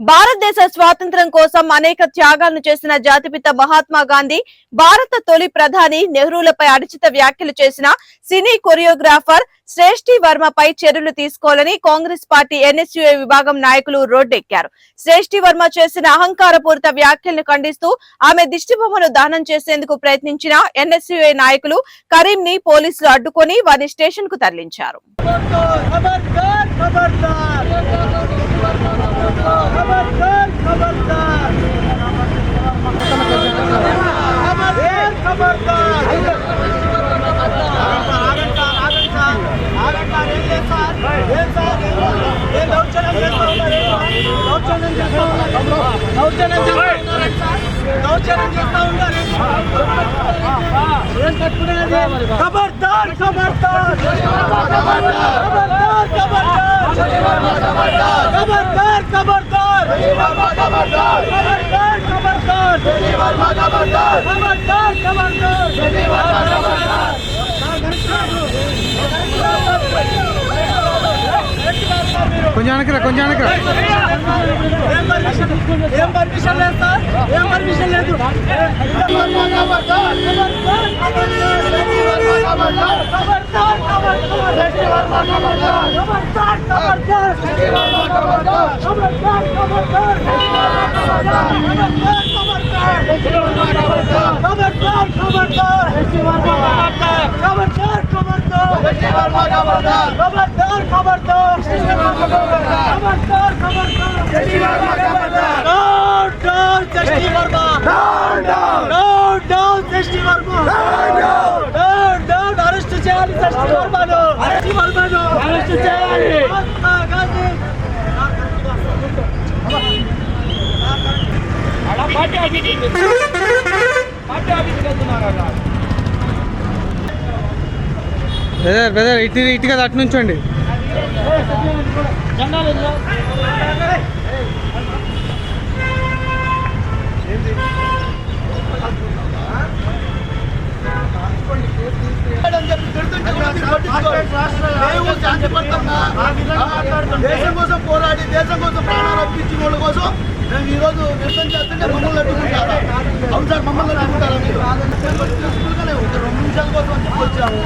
భారతదేశ స్వాతంత్ర్యం కోసం అనేక త్యాగాలను చేసిన జాతిపిత మహాత్మా గాంధీ భారత తొలి ప్రధాని నెహ్రూలపై అడిచిత వ్యాఖ్యలు చేసిన సినీ కొరియోగ్రాఫర్ శ్రేష్ఠి వర్మపై చర్యలు తీసుకోవాలని కాంగ్రెస్ పార్టీ ఎన్ఎస్యుఏ విభాగం నాయకులు రోడ్డెక్కారు. శ్రేష్ఠి వర్మ చేసిన అహంకారపూరిత వ్యాఖ్యలను ఖండిస్తూ ఆమె దిష్టిబొమ్మను దానం చేసేందుకు ప్రయత్నించిన ఎన్ఎస్యుఏ నాయకులు కరీం ని పోలీసులు అడ్డుకొని వారిని స్టేషన్కు తరలించారు খবরদার খবরদার খবরদার খবরদার దౌర్జన్యం చేస్తా ఉన్నారు దౌర్జన్యం చేస్తా ఉన్నారు ఏం కట్టుకునేది ఖబర్దార్ ఖబర్దార్ ఖబర్దార్ ఖబర్దార్ ఖబర్దార్ ఖబర్దార్ ఖబర్దార్ ఖబర్దార్ ఖబర్దార్ కొంచెం వెనకరా కొంచెం వెనకరా ఏం పర్మిషన్ ఏం పర్మిషన్ లేదు సార్ ఏం పర్మిషన్ లేదు খবরদার খবরদার খবরদার খবরদার పార్టీ ఆఫీస్కి పార్టీ ఆఫీస్కి వెళ్తున్నారా బ్రదర్ బ్రదర్ ఇటు ఇటు కదా అటు నుంచోండి. దేశం కోసం పోరాడి దేశం కోసం ప్రాణాలు అర్పించిన వాళ్ళ కోసం మేము ఈరోజు రోజు చేస్తుంటే మమ్మల్ని అడ్డుకుంటారా? అవును సార్ మమ్మల్ని అడ్డుకుంటారా మీరు? ఒక రెండు నిమిషాల కోసం అని చెప్పి వచ్చాము.